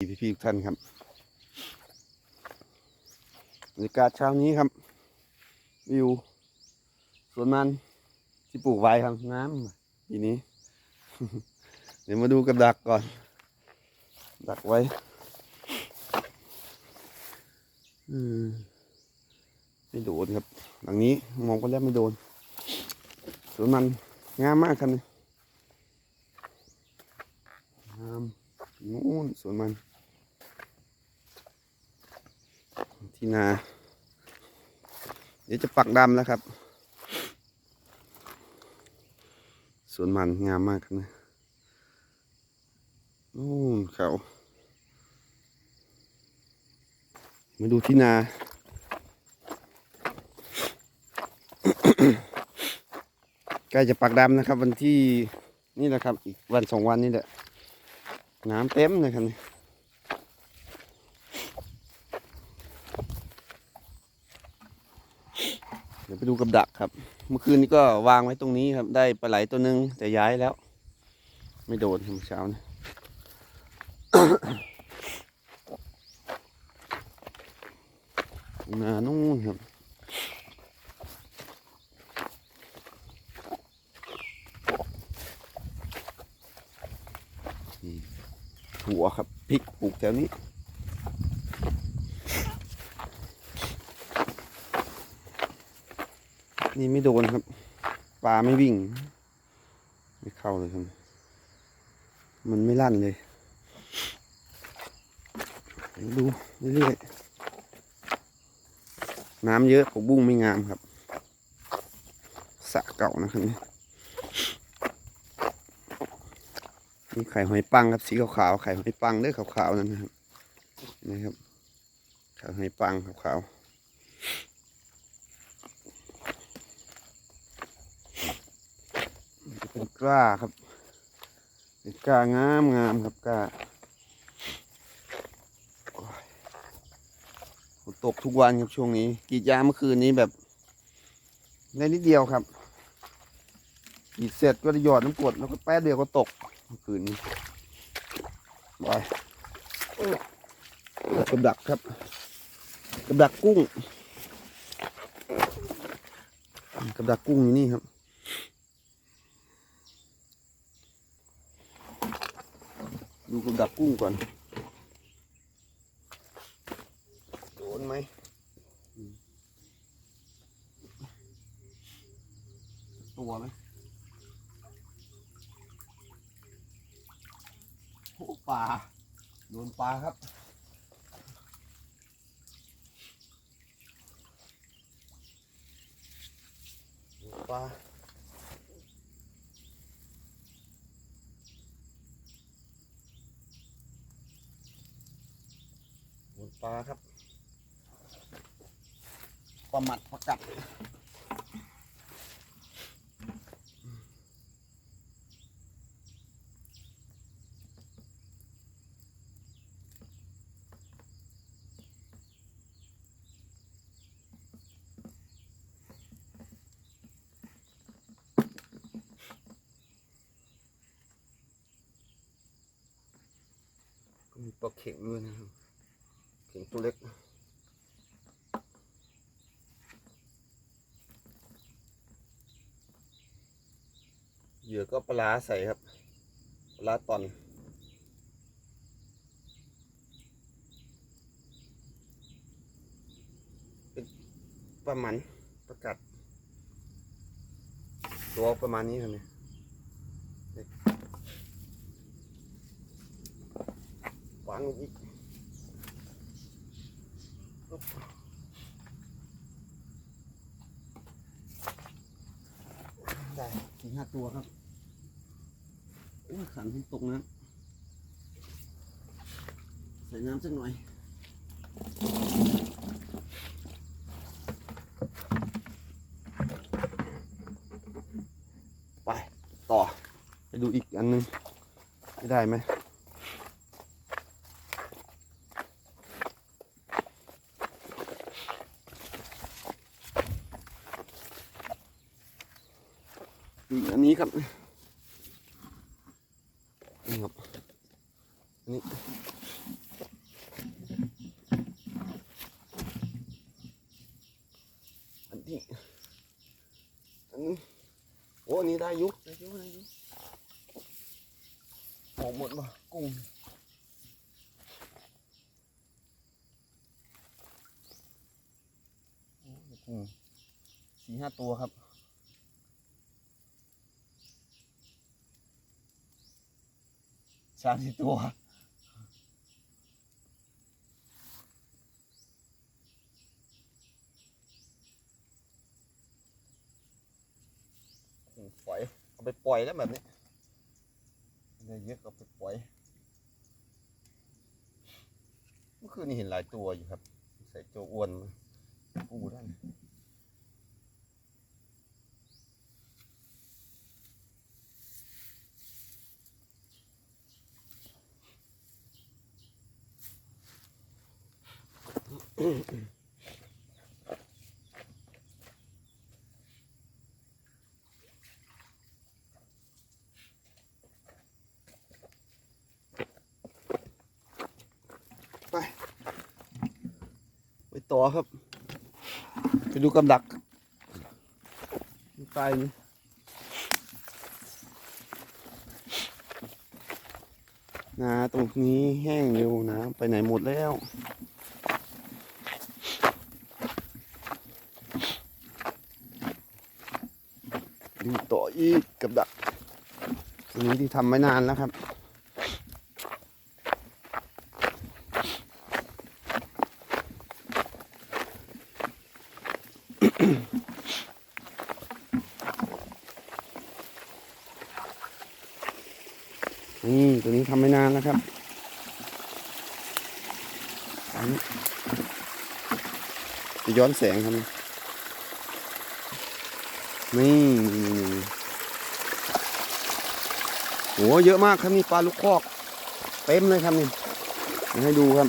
พี่พี่ๆทุกท่านครับบรรยากาศเช้านี้ครับ วิวสวนมันที่ปลูกไว้ครับน้ำปีนี้ เดี๋ยวมาดูกับดักก่อน ดักไว้อืมไม่โดนครับ หลังนี้มองก็แล้วไม่โดน สวนมันงามมากครับงาม นู่นสวนมัน ที่นา เดี๋ยวจะปักดำแล้วครับ สวนมันงามมากครับนะนู่นเขามาดูที่นาใกล้จะปักดำนะครับ วันที่นี่แหละครับ อีกวันสองวันนี่แหละน้ำเต็มเลยครับ เดี๋ยวไปดูกับดักครับ เมื่อคืนนี้ก็วางไว้ตรงนี้ครับ ได้ปลาไหลตัวหนึ่งแต่ย้ายแล้ว ไม่โดนเมื่อเช้านะนานู่นครับหัวครับพริกปลูกแถวนี้ นี่ไม่โดนครับ ปลาไม่วิ่ง ไม่เข้าเลยครับ มันไม่ลั่นเลย ดูเรื่อยๆน้ำเยอะผักบุ้งไม่งามครับสระเก่านะครับนี่นี่ไข่หอยปังครับสีขาวๆไข่หอยปังเด้อขาวๆนั่นนะครับนะครับไข่หอยปังขาวๆ นี่เป็นกล้าครับ เป็นกล้างามงามครับกล้าฝนตกทุกวันครับช่วงนี้กีดยางเมื่อคืนนี้แบบได้นิดเดียวครับกีดเสร็จก็ได้หยอดน้ำกรดแล้วก็แป๊บเดียวก็ตกเมื่อคืนนี้ไปกับดักครับกับดักกุ้งกับดักกุ้งอยู่นี่ครับ ดูกับดักกุ้งก่อน โดนไหมอืมตัวไหมโอ้ปลา โดนปลาครับโดนปลา โดน ปลาครับปลาหมัดปลากัดก็มีปลาเข็งด้วยนะครับ เข็งตัวเล็กเหยื่อก็ปลาใส่ครับปลาตอนเป็นปลาหมันประกัด ตัวประมาณนี้ครับเนี่ยนี่วางอีก ได้สี่ห้าตัวครับโอ้ยขันให้ตกน้ำใส่น้ำสักหน่อยไป ต่อ ไปดูอีกอันหนึง ได้ไหมับนี่ครับนี่อันที่อันนี้โอ้อันนี้ได้ยุกได้ยุได้ยุกออหมดบ่กุ้งกุ้งสี่ห้าตัวครับ สามสี่ตัว ปล่อย เอาไปปล่อยแล้วแบบนี้ได้เยอะก็ไปปล่อย เมื่อคืนนี้เห็นหลายตัวอยู่ครับ ใส่โจอ้วนมาปูได้ ไป ไปต่อครับ ไปดูกับดักใต้นี้นาตรงนี้แห้งเร็วน้ำไปไหนหมดแล้ว ดูต่ออีกกับดักอันนี้ที่ทำไม่นานแล้วครับนี่ตัวนี้ทำไม่นานแล้วครับจะย้อนแสงครับ นี่โหเยอะมากครับนี่ปลาลูกคอกเต็มเลยครับนี่ให้ดูครับ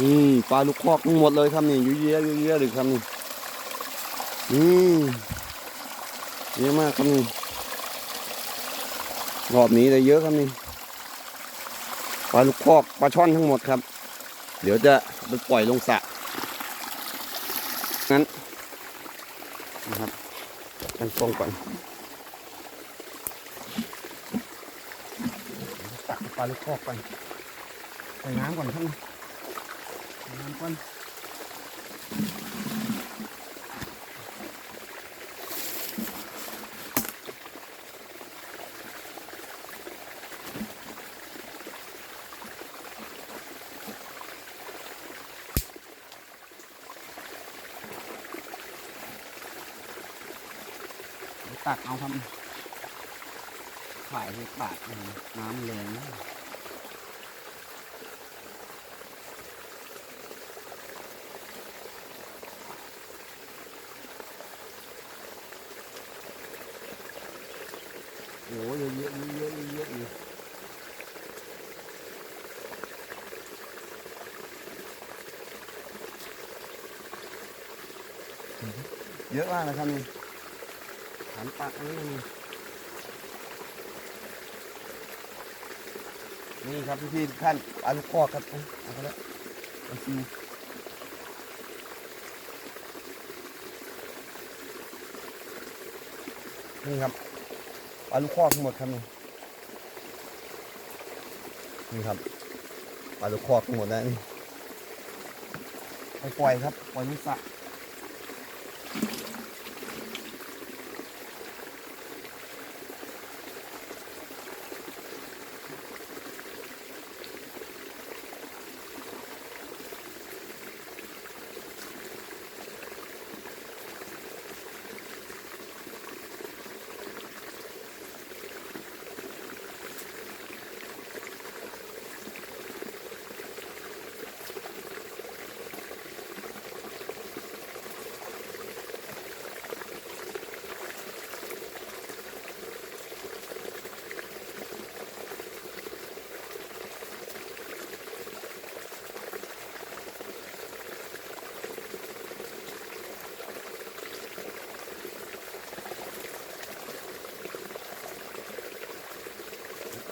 นี่ปลาลูกคอกทั้งหมดเลยครับนี่เยุ่ยเยอะเยุ่เยอะเลยครับนี่นี่เยอะมากครับนี่รอบนี้ได้เยอะครับนี่ปลาลูกคอกปลาช่อนทั้งหมดครับ เดี๋ยวจะไปปล่อยลงสระงั้นนะครับ กันฟองก่อนตักปลาลูกคอกไปใส่น้ำก่อนครับน้ำก่อน ตักเอาครับถ่ายให้ขาดน้ำแรงโอ้ยเยอะเยอะเยอะเยอะอยู่เยอะมากนะครับนี่ หันปากนี่นี่ครับพี่ๆทุกท่านอาลูกคอกครับเอาไปแล้วเอาซิวนี่ครับปลาลูกคอกทั้งหมดครับนี่นี่ครับปลาลูกคอกทั้งหมดแล้วนี่ปปล่อยครับปล่อยนิสระ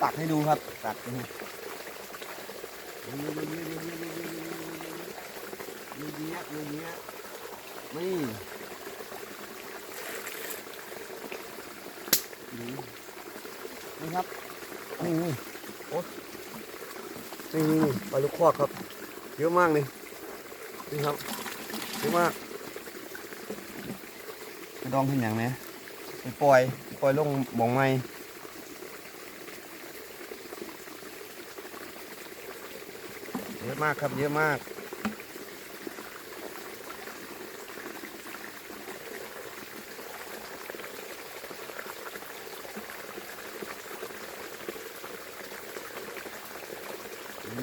ตักให้ดูครับ ตักนี่นี่ครับนี่โอ้นี่นี่ปลาลูกคอกครับ เยอะมากเลยนี่ครับเยอะมากไปดองขึ้นอย่างไหมไปปล่อย ปล่อยลงบ่งไม้ เยอะมากครับเยอะมาก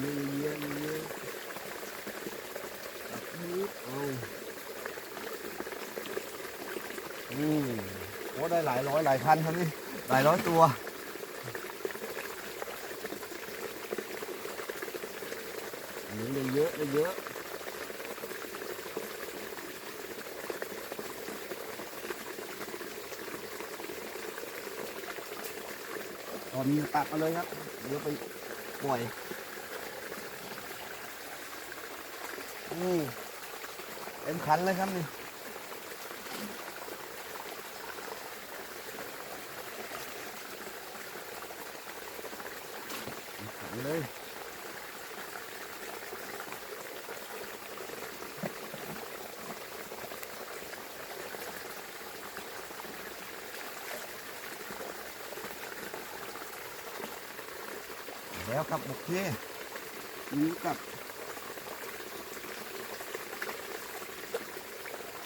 เยอะเยอะเยอะตัดนิดเอาอืมโอ้ได้หลายร้อยหลายพันครับนี่หลายร้อยตัว อันนี้ได้เยอะได้เยอะตอนนี้ตักมาเลยครับ เดี๋ยวไปปล่อยอืมเต็มขันเลยครับนี่เต็มขันเลย แล้วครับโอเคนี่กับ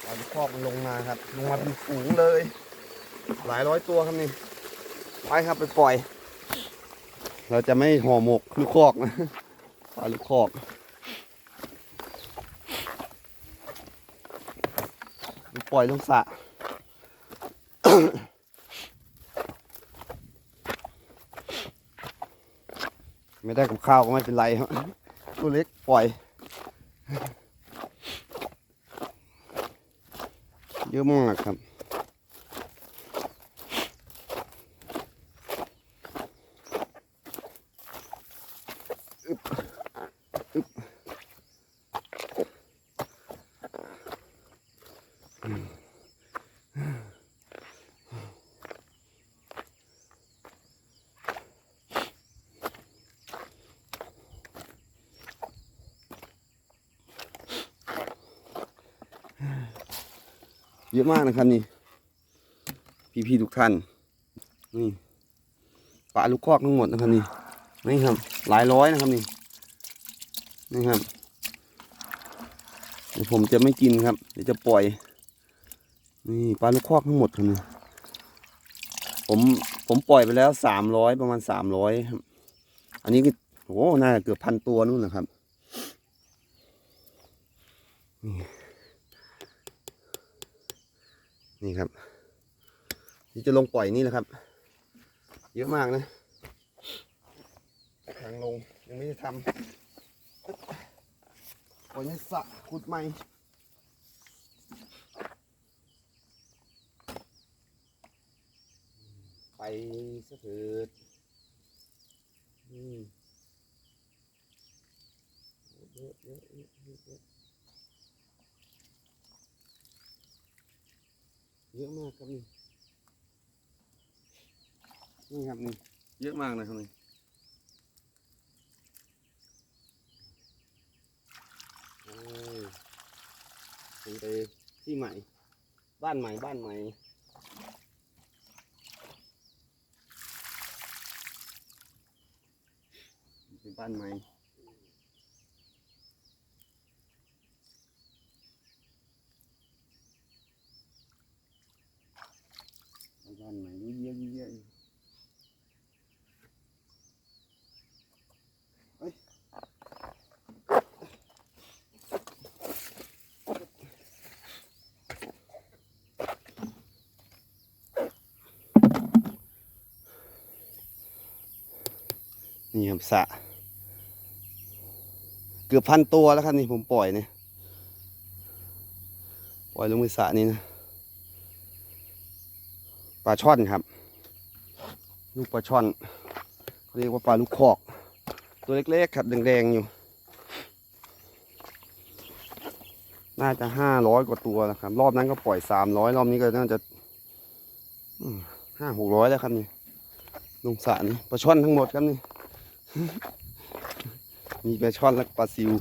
เอาลูกคอกลงมาครับ ลงมาเป็นฝูงเลย หลายร้อยตัวครับนี่ไปครับไปปล่อย เราจะไม่ห่อหมกลูกคอกนะปลาลูกคอกไปปล่อยลงสระ ไม่ได้กับข้าวก็ไม่เป็นไรครับตัวเล็กปล่อย เยอะมากครับ ยอะมากนะครับนี่ พี่ๆทุกท่าน นี่ปลาลูกคอกทั้งหมดนะครับนี่นี่ครับ หลายร้อยนะครับนี่นี่ครับเดี๋ยวผมจะไม่กินครับ เดี๋ยวจะปล่อย นี่ปลาลูกคอกทั้งหมดครับนี่ผมผมปล่อยไปแล้วสามร้อยประมาณสามร้อยครับ อันนี้ก็โอ้น่าเกือบพันตัวนู่นนะครับ นี่ครับที่จะลงปล่อยนี่แหละครับ เยอะมากนะทางลงยังไม่ได้ทำปล่อยในสระขุดใหม่ไปสะเถิดอืมเยอะเยอะเยอะเยอะ เยอะมากครับนี่นี่ครับนี่เยอะมากนะครับนี่โอ้ยเป็นไปที่ใหม่ บ้านใหม่บ้านใหม่เป็นบ้านใหม่บ้านใหม่ดูเยอะเยอะๆ นี่ครับสระเกือบพันตัวแล้วครับนี่ผมปล่อยเนี่ย ปล่อยลงไปสระนี้นะปลาช่อนครับ ลูกปลาช่อนเขาเรียกว่าปลาลูกคอก ตัวเล็กๆครับแดงๆอยู่ น่าจะห้าร้อยกว่าตัวแล้วครับ รอบนั้นก็ปล่อยสามร้อยรอบนี้ก็น่าจะห้าหกร้อยแล้วครับนี่ลงสระนี่ปลาช่อนทั้งหมดครับนี่ มีปลาช่อนและปลาซิว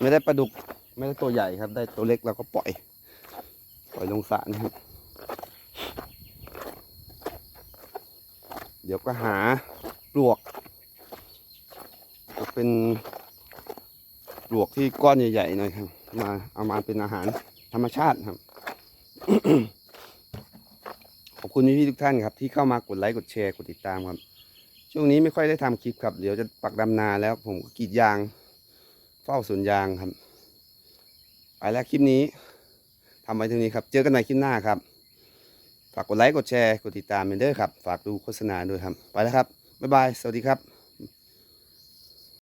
ไม่ได้ปลาดุก ไม่ได้ตัวใหญ่ครับ ได้ตัวเล็กเราก็ปล่อย ปล่อยลงสระนี่ครับ เดี๋ยวก็หาปลวก จะเป็นปลวกที่ก้อนใหญ่ๆหน่อยครับ มาเอามาเป็นอาหารธรรมชาติครับขอบคุณพี่ๆทุกท่านครับ ที่เข้ามากดไลค์กดแชร์กดติดตามครับ ช่วงนี้ไม่ค่อยได้ทำคลิปครับ เดี๋ยวจะปักดำนาแล้ว ผมก็กรีดยาง เฝ้าสวนยางครับไปแล้วคลิปนี้ทำไว้เท่านี้ครับ เจอกันใหม่คลิปหน้าครับ ฝากกดไลค์กดแชร์กดติดตามเมนเดอร์ครับ ฝากดูโฆษณาด้วยครับ ไปแล้วครับ บ๊ายบาย สวัสดีครับ